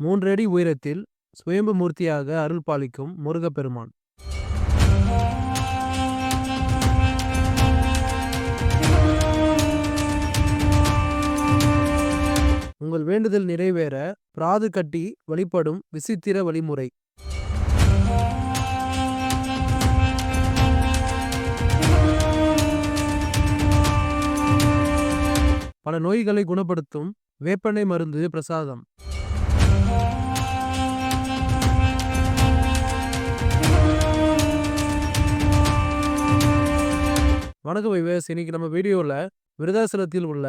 மூன்றடி உயரத்தில் சுயம்பு மூர்த்தியாக அருள் பாலிக்கும் முருகப்பெருமான். உங்கள் வேண்டுதல் நிறைவேற பிராது கட்டி வழிபடும் விசித்திர வழிமுறை. பல நோய்களை குணப்படுத்தும் வேப்பெண்ணெய் மருந்து பிரசாதம். வணக்கம் வைவேஸ் இன்னைக்கு நம்ம வீடியோவில் விருதாசலத்தில் உள்ள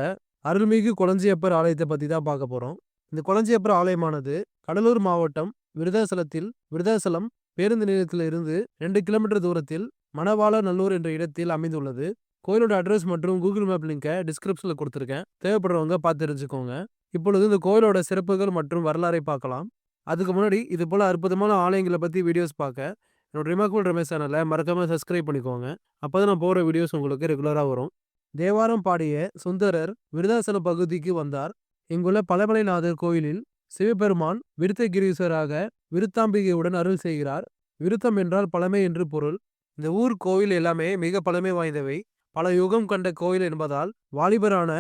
அருள்மிகு குளஞ்சியப்பர் ஆலயத்தை பற்றி தான் பார்க்க போகிறோம் இந்த குளஞ்சியப்பர் ஆலயமானது கடலூர் மாவட்டம் விருதாசலத்தில் விருதாசலம் பேருந்து நிலையத்தில் இருந்து ரெண்டு கிலோமீட்டர் தூரத்தில் மணவாள நல்லூர் என்ற இடத்தில் அமைந்துள்ளது. கோயிலோட அட்ரஸ் மற்றும் கூகுள் மேப் லிங்கை டிஸ்கிரிப்ஷனில் கொடுத்துருக்கேன். தேவைப்படுறவங்க பார்த்து தெரிஞ்சுக்கோங்க. இப்பொழுது இந்த கோயிலோட சிறப்புகள் மற்றும் வரலாறை பார்க்கலாம். அதுக்கு முன்னாடி இது போல் அற்புதமான ஆலயங்களை பற்றி வீடியோஸ் பார்க்க என்னோட ரிமார்க்கபிள் ரமேஷ் சேனலை மறக்காமல் சப்ஸ்கிரைப் பண்ணிக்கோங்க. அப்போ தான் நான் போகிற வீடியோஸ் உங்களுக்கு ரெகுலராக வரும். தேவாரம் பாடிய சுந்தரர் விருதாசலம் பகுதிக்கு வந்தார். இங்குள்ள பழமலைநாதர் கோயிலில் சிவபெருமான் விருத்தகிரீஸ்வராக விருத்தாம்பிகையுடன் அருள் செய்கிறார். விருத்தம் என்றால் பழமை என்று பொருள். இந்த ஊர் கோவில் எல்லாமே மிக பழமை வாய்ந்தவை. பல யுகம் கண்ட கோயில் என்பதால் வாலிபரான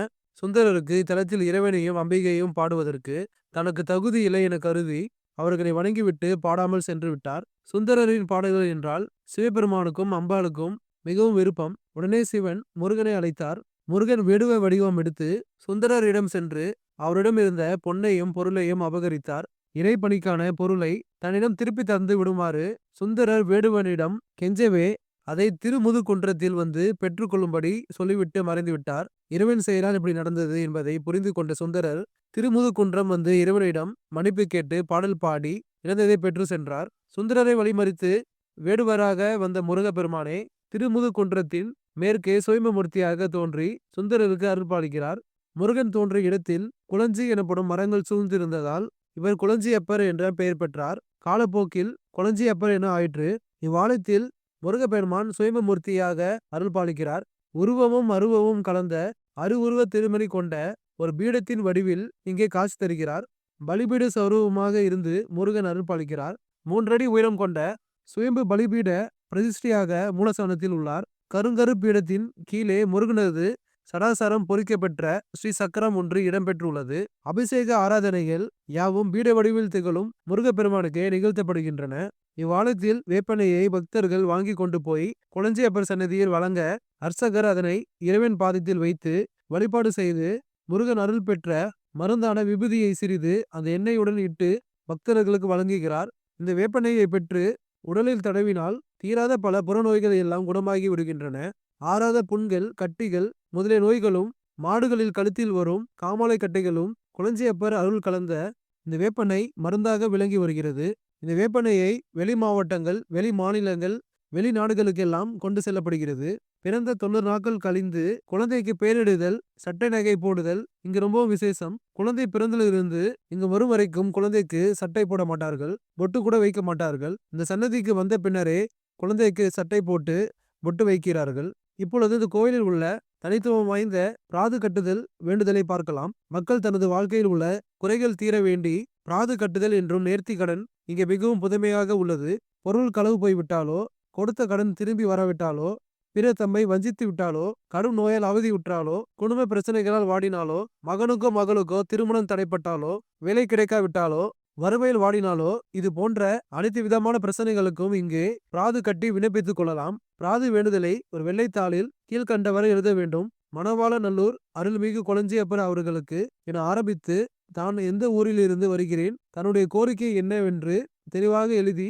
சுந்தரருக்கு தளத்தில் இறைவனையும் அம்பிகையும் பாடுவதற்கு தனக்கு தகுதி இல்லை என கருதி அவர்களை வணங்கிவிட்டு பாடாமல் சென்று விட்டார் சுந்தரரின் பாடல்கள் என்றால் சிவபெருமானுக்கும் அம்பாளுக்கும் மிகவும் விருப்பம். உடனே சிவன் முருகனை அழைத்தார். முருகன் வேடுவ வடிவம் எடுத்து சுந்தரரிடம் சென்று அவரிடம் இருந்த பொன்னையும் பொருளையும் அபகரித்தார். இறைப்பணிக்கான பொருளை தன்னிடம் திருப்பி தந்து விடுமாறு சுந்தரர் வேடுவனிடம் கெஞ்சவே அதை திருமுதுகுன்றத்தில் வந்து பெற்றுக்கொள்ளும்படி சொல்லிவிட்டு மறைந்துவிட்டார். இறைவன் செயலால் இப்படி நடந்தது என்பதை புரிந்து கொண்ட சுந்தரர் திருமுதுகுன்றம் வந்து இறைவனிடம் மன்னிப்பு கேட்டு பாடல் பாடி இழந்ததை பெற்று சென்றார். சுந்தரரை வழிமறித்து வேடுவராக வந்த முருகப்பெருமானே திருமுதுகுன்றத்தின் மேற்கே சுயம்பமூர்த்தியாக தோன்றி சுந்தரருக்கு அருள்பாலிக்கிறார் முருகன் தோன்றிய இடத்தில் குளஞ்சி எனப்படும் மரங்கள் சூழ்ந்திருந்ததால் இவர் குளஞ்சியப்பர் என்ற பெயர் பெற்றார். காலப்போக்கில் குளஞ்சியப்பர் என ஆயிற்று. இவ்வாலயத்தில் முருகப்பெருமான் சுயம்பமூர்த்தியாக அருள்பாலிக்கிறார். உருவமும் அருவமும் கலந்த அருவுருவ திருமணி கொண்ட ஒரு பீடத்தின் வடிவில் இங்கே காட்சி தருகிறார். பலிபீட சௌரவமாக இருந்து முருகன் அருள்பாலிக்கிறார். மூன்றடி உயரம் கொண்ட சுயம்பு பலிபீட பிரதிஷ்டையாக மூலஸ்தானத்தில் உள்ளார். கருங்கரு பீடத்தின் கீழே முருகனது சடாசாரம் பொறிக்கப்பெற்ற ஸ்ரீ சக்கரம் ஒன்று இடம்பெற்றுள்ளது. அபிஷேக ஆராதனைகள் யாவும் பீட வடிவில் திகழும் முருகப்பெருமானுக்கே நிகழ்த்தப்படுகின்றன. இவ்வாலத்தில் வேப்பனையை பக்தர்கள் வாங்கி கொண்டு போய் குளஞ்சியப்பர் சன்னதியில் வழங்க அர்ச்சகர் அதனை இறைவன் பாதத்தில் வைத்து வழிபாடு செய்து முருகன் அருள் பெற்ற மருந்தான விபூதியை சிறிது அந்த எண்ணெயுடன் இட்டு பக்தர்களுக்கு வழங்குகிறார். இந்த வேப்பெண்ணெயை பெற்று உடலில் தடவினால் தீராத பல புறநோய்கள் எல்லாம் குணமாகி விடுகின்றன. ஆறாத புண்கள் கட்டிகள் முதலிய நோய்களும் மாடுகளில் கழுத்தில் வரும் காமாலை கட்டைகளும் குளஞ்சியப்பர் அருள் கலந்த இந்த வேப்பெண்ணெய் மருந்தாக விளங்கி வருகிறது. இந்த வேப்பெண்ணெயை வெளி மாவட்டங்கள் வெளி மாநிலங்கள் வெளிநாடுகளுக்கெல்லாம் கொண்டு செல்லப்படுகிறது. பிறந்த தொண்ணூறு நாட்கள் கழிந்து குழந்தைக்கு பேரிடுதல் சட்டை நகை போடுதல் இங்கு ரொம்பவும் விசேஷம். குழந்தை பிறந்திலிருந்து இங்கு வரும் வரைக்கும் குழந்தைக்கு சட்டை போட மாட்டார்கள் பொட்டு கூட வைக்க மாட்டார்கள். இந்த சன்னதிக்கு வந்த பின்னரே குழந்தைக்கு சட்டை போட்டு பொட்டு வைக்கிறார்கள். இப்பொழுது இந்த கோயிலில் உள்ள தனித்துவம் வாய்ந்த பிராது கட்டுதல் வேண்டுதலை பார்க்கலாம். மக்கள் தனது வாழ்க்கையில் உள்ள குறைகள் தீர வேண்டி பிராது கட்டுதல் என்றும் நேர்த்தி கடன் இங்கே மிகவும் புதுமையாக உள்ளது. பொருள் களவு போய்விட்டாலோ கொடுத்த கடன் திரும்பி வரவிட்டாலோ பிற தம்மை வஞ்சித்து விட்டாலோ கடும் நோயால் அவதி விட்டாலோ குடும்ப பிரச்சனைகளால் வாடினாலோ மகனுக்கோ மகளுக்கோ திருமணம் தடைப்பட்டாலோ வேலை கிடைக்காவிட்டாலோ வறுமையில் வாடினாலோ இது போன்ற அனைத்து விதமான பிரச்சனைகளுக்கும் இங்கே பிராது கட்டி விண்ணப்பித்துக் கொள்ளலாம். பிராது வேண்டுதலை ஒரு வெள்ளைத்தாளில் கீழ்கண்டவரை எழுத வேண்டும். மணவாள நல்லூர் அருள்மிகு கொளஞ்சியப்பர் அவர்களுக்கு என ஆரம்பித்து தான் எந்த ஊரில் இருந்து வருகிறேன்? தன்னுடைய கோரிக்கை என்னவென்று தெளிவாக எழுதி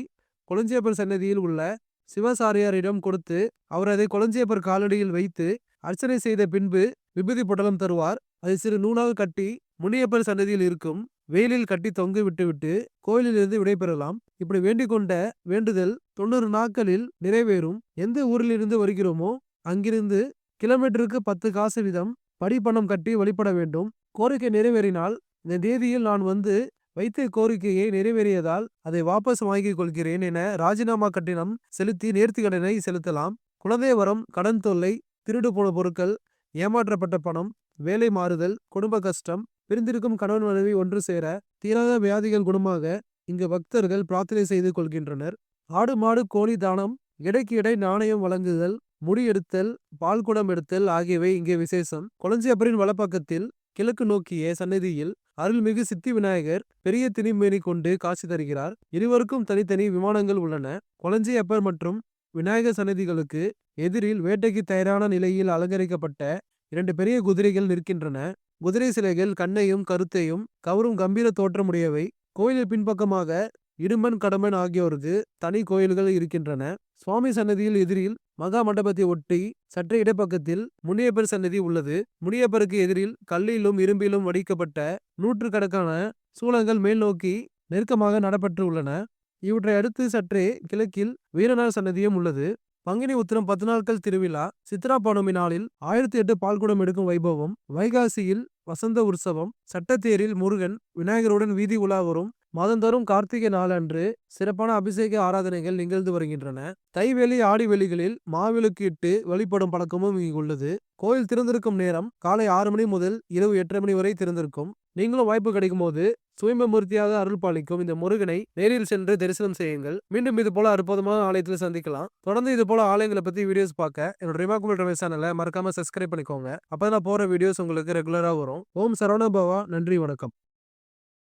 கொளஞ்சியப்பர் சன்னதியில் உள்ள சிவசாரியாரிடம் கொடுத்து அவர் அதை கொளஞ்சியப்பர் காலடியில் வைத்து அர்ச்சனை செய்த பின்பு விபூதி பொட்டலம் தருவார். அதை சிறு நூலாக கட்டி முனியப்பர் சன்னதியில் இருக்கும் வெயிலில் கட்டி தொங்கு விட்டுவிட்டு கோயிலிலிருந்து விடைபெறலாம். இப்படி வேண்டிக் கொண்ட வேண்டுதல் தொண்ணூறு நாட்களில் நிறைவேறும். எந்த ஊரிலிருந்து வருகிறோமோ அங்கிருந்து கிலோமீட்டருக்கு பத்து காசு வீதம் படிப்பணம் கட்டி வழிபட வேண்டும். கோரிக்கை நிறைவேறினால் இந்த தேதியில் நான் வந்து வைத்த கோரிக்கையை நிறைவேறியதால் அதை வாபஸ் வாங்கிக் கொள்கிறேன் என ராஜினாமா கட்டணம் செலுத்தி நேர்த்திக்கடனை செலுத்தலாம். குழந்தை வரம் கடன் தொல்லை திருடு போன பொருட்கள் ஏமாற்றப்பட்ட பணம் வேலை மாறுதல் குடும்ப கஷ்டம் பிரிந்திருக்கும் கணவன் மனைவி ஒன்று சேர தீராத வியாதிகள் குணமாக இங்கு பக்தர்கள் பிரார்த்தனை செய்து கொள்கின்றனர். ஆடு மாடு கோழி தானம் இடைக்கு இடை நாணயம் வழங்குதல் முடி எடுத்தல் பால் குடம் எடுத்தல் ஆகியவை இங்கே விசேஷம். கொளஞ்சியப்பரின் வலப்பக்கத்தில் கிழக்கு நோக்கிய சன்னதியில் அருள்மிகு சித்தி விநாயகர் பெரிய திணிமேனி கொண்டு காட்சி தருகிறார். இருவருக்கும் தனித்தனி விமானங்கள் உள்ளன. கொளஞ்சியப்பர் மற்றும் விநாயகர் சன்னதிகளுக்கு எதிரில் வேட்டைக்கு தயாரான நிலையில் அலங்கரிக்கப்பட்ட இரண்டு பெரிய குதிரைகள் நிற்கின்றன. குதிரை சிலைகள் கண்ணையும் கருத்தையும் கவரும் கம்பீர தோற்றமுடையவை. கோயிலின் பின்பக்கமாக இடும்பன் கடம்பன் ஆகியோருக்கு தனி கோயில்கள் இருக்கின்றன. சுவாமி சன்னதியில் எதிரில் மகா மண்டபத்தை ஒட்டி சற்று இடப்பக்கத்தில் முனியப்பர் சன்னதி உள்ளது. முனியப்பருக்கு எதிரில் கல்லிலும் இரும்பிலும் வடிக்கப்பட்ட நூற்றுக்கணக்கான சூளங்கள் மேல் நோக்கி நெருக்கமாக நடப்பட்டு உள்ளன. இவற்றை அடுத்து சற்றே கிழக்கில் வீரனார் சன்னதியும் உள்ளது. பங்கினி உத்திரம் பத்து நாட்கள் திருவிழா சித்ரா பௌர்ணமி நாளில் ஆயிரத்தி எட்டு பால்குடம் எடுக்கும் வைபவம் வைகாசியில் வசந்த உற்சவம் சட்டத்தேரில் முருகன் விநாயகருடன் வீதி உலா வரும் மாதந்தோறும் கார்த்திகை நாளன்று சிறப்பான அபிஷேக ஆராதனைகள் நிகழ்ந்து வருகின்றன. தைவெளி ஆடி வெளிகளில் மாவிளக்கு இட்டு வழிபடும் பழக்கமும் இங்கு உள்ளது கோயில் திறந்திருக்கும் நேரம் காலை ஆறு மணி முதல் இரவு எட்டரை மணி வரை திறந்திருக்கும். நீங்களும் வாய்ப்பு கிடைக்கும் போது சுயம்பமூர்த்தியாக அருள் பாலிக்கும் இந்த முருகனை நேரில் சென்று தரிசனம் செய்யுங்கள். மீண்டும் இது போல அற்புதமான ஆலயத்தில் சந்திக்கலாம். தொடர்ந்து இது போல ஆலயங்களை பத்தி வீடியோஸ் பார்க்க என்னோட ரிமார்க்கபிள் ரமேஷ் சேனலை மறக்காம சப்ஸ்கிரைப் பண்ணிக்கோங்க. அப்பதான் போற வீடியோஸ் உங்களுக்கு ரெகுலரா வரும். ஓம் சரவண பவா. நன்றி வணக்கம்.